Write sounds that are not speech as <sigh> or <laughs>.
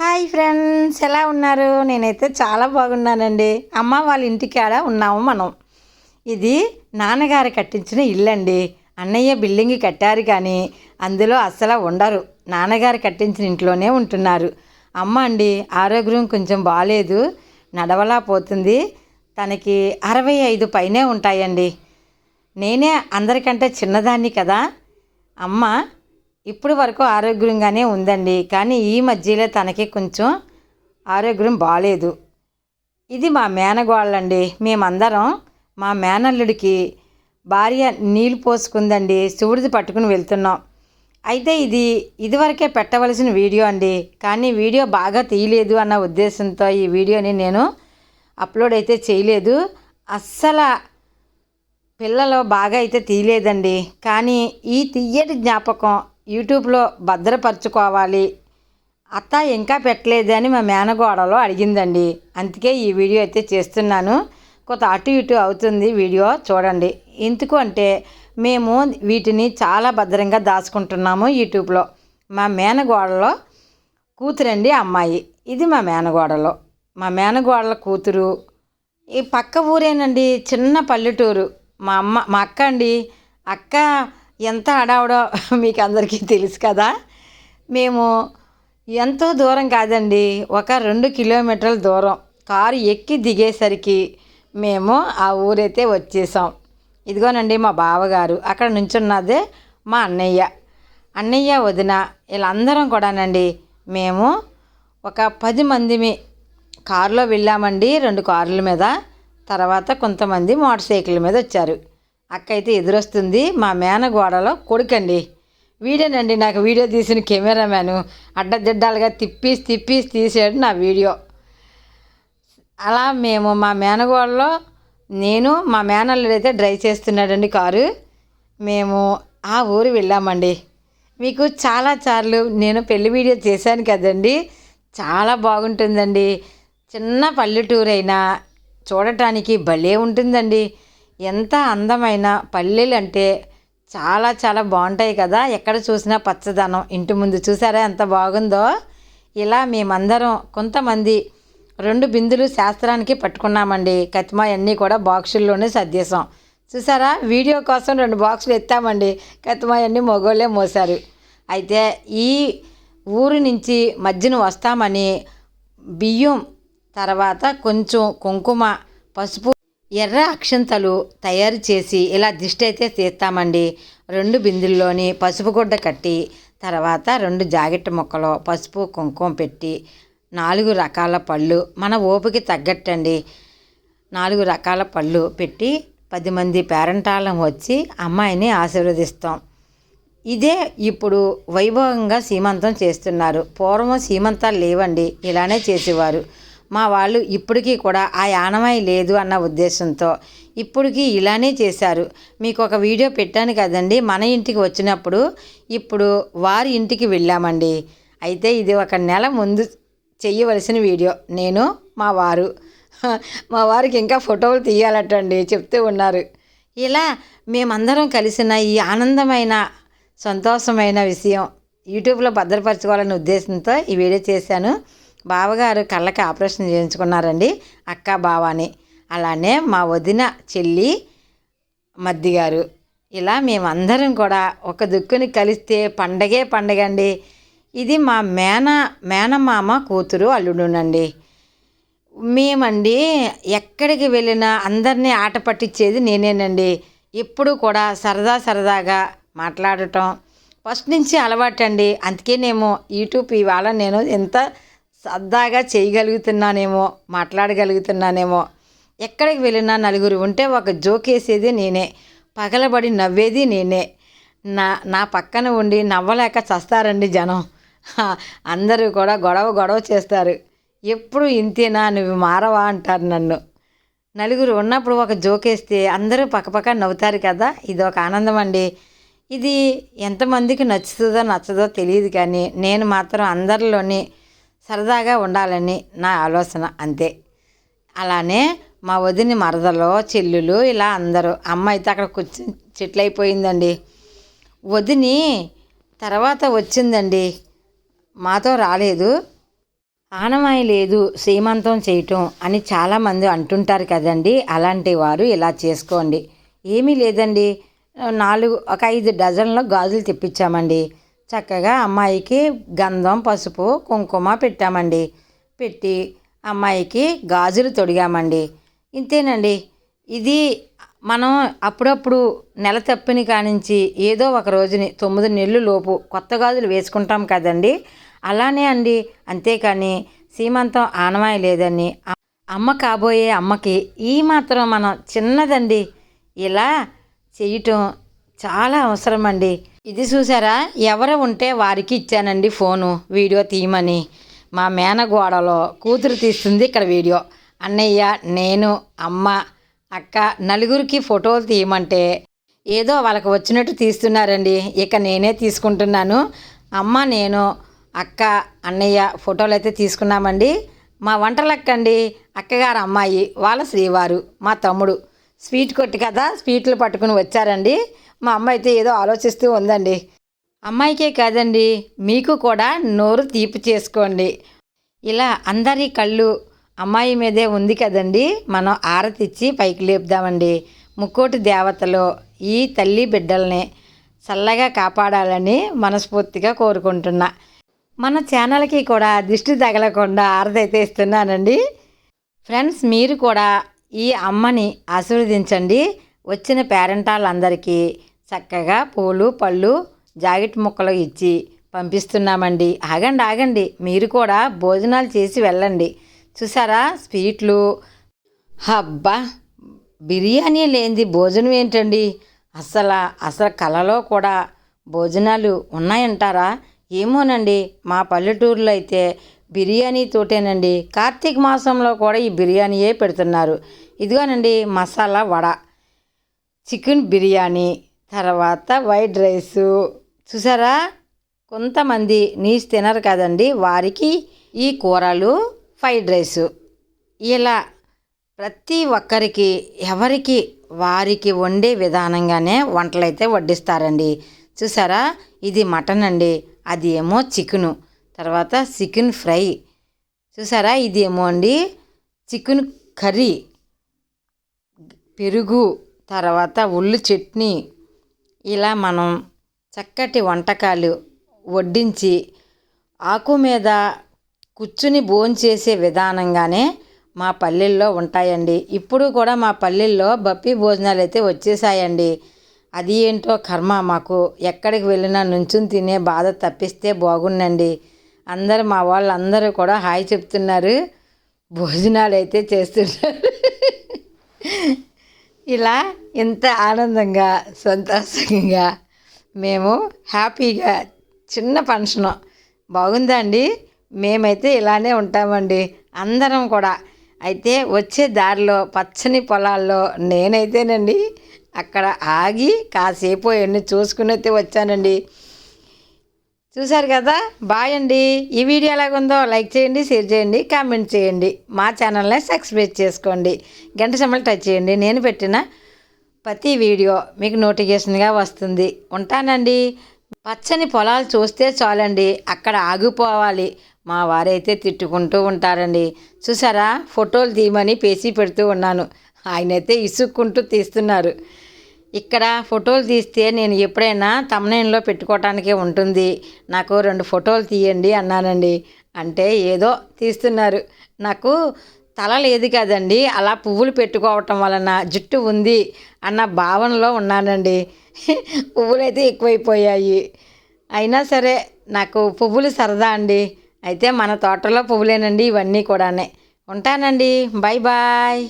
Hi friends ఎలా ఉన్నారు? నేనైతే చాలా బాగున్నానండి. అమ్మ వాళ్ళ ఇంటికాడ ఉన్నాము మనం. ఇది నాన్నగారు కట్టించిన ఇల్లు అండి అన్నయ్య బిల్డింగ్ కట్టారు కానీ అందులో అస్సలు ఉండరు. నాన్నగారు కట్టించిన ఇంట్లోనే ఉంటున్నారు. అమ్మ అండి ఆరోగ్యం కొంచెం బాగాలేదు నడవలా పోతుంది. తనకి అరవై ఐదు పైనే ఉంటాయండి. నేనే అందరికంటే చిన్నదాన్ని కదా. అమ్మ ఇప్పుడు వరకు ఆరోగ్యంగానే ఉందండి. కానీ ఈ మధ్యలో తనకి కొంచెం ఆరోగ్యం బాగాలేదు ఇది మా మేనగోళ్ళండి. మేమందరం మా మేనల్లుడికి భార్య నీళ్ళు పోసుకుందండి. శివుడిది పట్టుకుని వెళ్తున్నాం. అయితే ఇది ఇదివరకే పెట్టవలసిన వీడియో అండి. కానీ వీడియో బాగా తీయలేదు అన్న ఉద్దేశంతో ఈ వీడియోని నేను అప్లోడ్ అయితే చేయలేదు. అస్సలు పిల్లలు బాగా అయితే తీయలేదండి. కానీ ఈ తీయటి జ్ఞాపకం యూట్యూబ్లో భద్రపరచుకోవాలి. అత్త ఇంకా పెట్టలేదు అని మా మేనగోడలో అడిగిందండి. అందుకే ఈ వీడియో అయితే చేస్తున్నాను. కొంత అటు ఇటు అవుతుంది వీడియో చూడండి. ఎందుకు అంటే మేము వీటిని చాలా భద్రంగా దాచుకుంటున్నాము యూట్యూబ్లో. మా మేనగోడలో కూతురండి అమ్మాయి. ఇది మా మేనగోడలో. మా మేనగోడల కూతురు. ఈ పక్క ఊరేనండి చిన్న పల్లెటూరు. మా అమ్మ మా అక్క అండి. అక్క ఎంత హడావుడో <laughs> మీకు అందరికీ తెలుసు కదా. మేము ఎంతో దూరం కాదండి ఒక రెండు కిలోమీటర్ల దూరం. కారు ఎక్కి దిగేసరికి మేము ఆ ఊరైతే వచ్చేసాం. ఇదిగోనండి మా బావగారు అక్కడ నుంచున్నదే మా అన్నయ్య. అన్నయ్య వదిన వీళ్ళందరం కూడానండి మేము ఒక పది మందిమి కారులో వెళ్ళామండి రెండు కార్ల మీద. తర్వాత కొంతమంది మోటార్ సైకిల్ మీద వచ్చారు. అక్క అయితే ఎదురొస్తుంది మా మేనగోడలో కొడుకండి. వీడియోనండి నాకు వీడియో తీసిన కెమెరామ్యాను. అడ్డదిడ్డాలుగా తిప్పేసి తిప్పేసి తీసాడు నా వీడియో. అలా మేము మా మేనగోడలో నేను మా మేనల్లుడు అయితే డ్రైవ్ చేస్తున్నాడండి కారు. మేము ఆ ఊరు వెళ్ళామండి. మీకు చాలా సార్లు నేను పెళ్ళి వీడియో చేశాను కదండి. చాలా బాగుంటుందండి. చిన్న పల్లెటూరు అయినా చూడటానికి భలే ఉంటుందండి. ఎంత అందమైన పల్లెలు అంటే చాలా చాలా బాగుంటాయి కదా. ఎక్కడ చూసినా పచ్చదనం. ఇంటి ముందు చూసారా ఎంత బాగుందో? ఇలా మేమందరం కొంతమంది రెండు బిందులు శాస్త్రానికి పట్టుకున్నామండి. కతిమా అన్నీ కూడా బాక్సుల్లోనే సర్దేశాం. చూసారా? వీడియో కోసం రెండు బాక్సులు ఎత్తామండి. కతిమా అన్నీ మగోళ్ళే మోసారు అయితే ఈ ఊరు నుంచి మధ్యన వస్తామని బియ్యం తర్వాత కొంచెం కుంకుమ పసుపు ఎర్ర అక్షంతలు తయారు చేసి ఇలా దిష్టి అయితే తీస్తామండి. రెండు బిందుల్లోని పసుపు గుడ్డ కట్టి తర్వాత రెండు జాకెట్ ముక్కలు పసుపు కుంకుమ పెట్టి నాలుగు రకాల పళ్ళు మన ఓపుకి తగ్గట్టండి. నాలుగు రకాల పళ్ళు పెట్టి పది మంది పేరంటాలం వచ్చి అమ్మాయిని ఆశీర్వదిస్తాం. ఇదే ఇప్పుడు వైభవంగా సీమంతం చేస్తున్నారు. పూర్వం సీమంతాలు లేవండి. ఇలానే చేసేవారు. మా వాళ్ళు ఇప్పటికీ కూడా ఆ యానమాయి లేదు అన్న ఉద్దేశంతో ఇప్పటికీ ఇలానే చేశారు. మీకు ఒక వీడియో పెట్టాను కదండి. మన ఇంటికి వచ్చినప్పుడు ఇప్పుడు వారి ఇంటికి వెళ్ళామండి. అయితే ఇది ఒక నెల ముందు చెయ్యవలసిన వీడియో. నేను మా వారు. <laughs> మా వారికి ఇంకా ఫోటోలు తీయాలటండి చెప్తూ ఉన్నారు. ఇలా మేమందరం కలిసిన ఈ ఆనందమైన సంతోషమైన విషయం యూట్యూబ్లో భద్రపరచుకోవాలనే ఉద్దేశంతో ఈ వీడియో చేశాను. బావగారు కళ్ళకి ఆపరేషన్ చేయించుకున్నారండి అక్క బావాని. అలానే మా వదిన చెల్లి మద్దిగారు. ఇలా మేమందరం కూడా ఒక దుక్కుని కలిస్తే పండగే పండగ అండి ఇది మా మేన మేనమామ కూతురు అల్లుడునండి. మేమండి ఎక్కడికి వెళ్ళినా అందరినీ ఆట పట్టించేది నేనేనండి. ఎప్పుడు కూడా సరదా సరదాగా మాట్లాడటం. ఫస్ట్ నుంచి అలవాటండి. అందుకేనేమో యూట్యూబ్ ఇవాళ నేను ఎంత సరదాగా చేయగలుగుతున్నానేమో మాట్లాడగలుగుతున్నానేమో ఎక్కడికి వెళ్ళినా నలుగురు ఉంటే ఒక జోక్ వేసేది నేనే పగలబడి నవ్వేది నేనే. నా నా పక్కన ఉండి నవ్వలేక చస్తారండి జనం. అందరూ కూడా గొడవ గొడవ చేస్తారు. ఎప్పుడు ఇంతేనా నువ్వు మారవా అంటారు నన్ను. నలుగురు ఉన్నప్పుడు ఒక జోకేస్తే అందరూ పక్కపక్క నవ్వుతారు కదా ఇది ఒక ఆనందం అండి. ఇది ఎంతమందికి నచ్చుతుందో నచ్చదో తెలియదు కానీ నేను మాత్రం అందరిలోని సరదాగా ఉండాలని నా ఆలోచన అంతే. అలానే మా వదిన మరదలో చెల్లులు ఇలా అందరూ అమ్మ అయితే అక్కడ కూర్చుని చెట్లయిపోయిందండి. వదిని తర్వాత వచ్చిందండి. మాతో రాలేదు. ఆనమాయి లేదు శ్రీమంతం చేయటం అని చాలామంది అంటుంటారు కదండి. అలాంటి వారు ఇలా చేసుకోండి. ఏమీ లేదండి. నాలుగు ఒక ఐదు డజన్ల గాజులు తెప్పించామండి. చక్కగా అమ్మాయికి గంధం పసుపు కుంకుమ పెట్టామండి. పెట్టి అమ్మాయికి గాజులు తొడిగామండి. ఇంతేనండి. ఇది మనం అప్పుడప్పుడు నెల తప్పిని కానించి ఏదో ఒక రోజుని తొమ్మిది నెలలు లోపు కొత్త గాజులు వేసుకుంటాం కదండి. అలానే అండి. అంతేకాని సీమంతం ఆనవాయి లేదని అమ్మ కాబోయే అమ్మకి ఈ మాత్రం మనం చిన్నదండి. ఇలా చేయటం చాలా అవసరం అండి ఇది చూసారా? ఎవరు ఉంటే వారికి ఇచ్చానండి ఫోను వీడియో తీయమని. మా మేనగోడలో కూతురు తీస్తుంది ఇక్కడ వీడియో. అన్నయ్య నేను అమ్మ అక్క నలుగురికి ఫోటోలు తీయమంటే ఏదో వాళ్ళకి వచ్చినట్టు తీస్తున్నారండి. ఇక నేనే తీసుకుంటున్నాను. అమ్మ నేను అక్క అన్నయ్య ఫోటోలు అయితే తీసుకున్నామండి. మా వంటలక్కండి. అక్కగారు అమ్మాయి వాళ్ళ శ్రీవారు మా తమ్ముడు. స్వీట్ కొట్టి కదా స్వీట్లు పట్టుకుని వచ్చారండి. మా అమ్మ అయితే ఏదో ఆలోచిస్తూ ఉందండి. అమ్మాయికే కాదండి మీకు కూడా నోరు తీపి చేసుకోండి. ఇలా అందరి కళ్ళు అమ్మాయి మీదే ఉంది కదండి మనం ఆరతిచ్చి పైకి లేపుదామండి. ముక్కోటి దేవతలు ఈ తల్లి బిడ్డల్ని చల్లగా కాపాడాలని మనస్ఫూర్తిగా కోరుకుంటున్నా. మన ఛానల్కి కూడా దిష్టి తగలకుండా ఆరతైతే ఇస్తున్నానండి. ఫ్రెండ్స్ మీరు కూడా ఈ అమ్మని ఆశీర్వదించండి. వచ్చిన పేరెంటాళ్ళందరికీ చక్కగా పూలు పళ్ళు జాకెట్ ముక్కలు ఇచ్చి పంపిస్తున్నామండి. ఆగండి ఆగండి. మీరు కూడా భోజనాలు చేసి వెళ్ళండి. చూసారా స్వీట్లు? హబ్బా బిర్యానీ లేనిది భోజనం ఏంటండి? అసలు అసలు కళలో కూడా భోజనాలు ఉన్నాయంటారా? ఏమోనండి. మా పల్లెటూరులో అయితే బిర్యానీ తోటేనండి. కార్తీక మాసంలో కూడా ఈ బిర్యానీయే పెడుతున్నారు. ఇదిగోనండి మసాలా వడ. చికెన్ బిర్యానీ తర్వాత వైట్ రైసు. చూసారా? కొంతమంది నీస్ తినరు కదండి వారికి ఈ కూరలు ఫ్రైడ్ రైసు. ఇలా ప్రతి ఒక్కరికి ఎవరికి వారికి వండే విధానంగానే వంటలైతే వడ్డిస్తారండి. చూసారా? ఇది మటన్ అండి అది ఏమో చికెను. తర్వాత చికెన్ ఫ్రై. చూసారా ఇది ఏమో అండి? Chicken curry. పెరుగు తర్వాత ఉల్లి చట్నీ. ఇలా మనం చక్కటి వంటకాలు వడ్డించి ఆకు మీద కూర్చుని భోంచేసే విధానంగానే మా పల్లెల్లో ఉంటాయండి. ఇప్పుడు కూడా మా పల్లెల్లో బప్పి భోజనాలు అయితే వచ్చేసాయండి. అది ఏంటో కర్మ మాకు. ఎక్కడికి వెళ్ళినా నుంచుని తినే బాధ తప్పిస్తే బాగుండండి. అందరు మా వాళ్ళందరూ కూడా హాయ్ చెప్తున్నారు. భోజనాలు అయితే చేస్తున్నారు. ఇలా ఇంత ఆనందంగా సంతోషంగా మేము హ్యాపీగా చిన్న ఫంక్షన్. బాగుందా అండి? మేమైతే ఇలానే ఉంటామండి. అందరం కూడా. అయితే వచ్చే దారిలో పచ్చని పొలాల్లో నేనైతేనండి అక్కడ ఆగి కాసేపు ఎన్ని చూసుకుని అయితే వచ్చానండి. చూశారు కదా? బాయ్ అండి. ఈ వీడియో ఎలాగుందో లైక్ చేయండి షేర్ చేయండి కామెంట్ చేయండి. మా ఛానల్ని సబ్స్క్రైబ్ చేసుకోండి. గంట సమ్మలు టచ్ చేయండి. నేను పెట్టిన ప్రతి వీడియో మీకు నోటిఫికేషన్గా వస్తుంది. ఉంటానండి. పచ్చని పొలాలు చూస్తే చాలండి. అక్కడ ఆగిపోవాలి. మా వారైతే తిట్టుకుంటూ ఉంటారండి. చూసారా? ఫోటోలు తీయమని పేసి పెడుతూ ఉన్నాను. ఆయనైతే ఇసుక్కుంటూ తీస్తున్నారు. ఇక్కడ ఫోటోలు తీస్తే నేను ఎప్పుడైనా తమ్నైన్లో పెట్టుకోవటానికే ఉంటుంది. నాకు రెండు ఫోటోలు తీయండి అన్నానండి. అంటే ఏదో తీస్తున్నారు. నాకు తల లేదు కదండి. అలా పువ్వులు పెట్టుకోవటం వలన జుట్టు ఉంది అన్న భావనలో ఉన్నానండి. <laughs> పువ్వులైతే ఎక్కువైపోయాయి. అయినా సరే నాకు పువ్వులు సరదా అండి. అయితే మన తోటలో పువ్వులేనండి. ఇవన్నీ కూడానే. ఉంటానండి. Bye bye.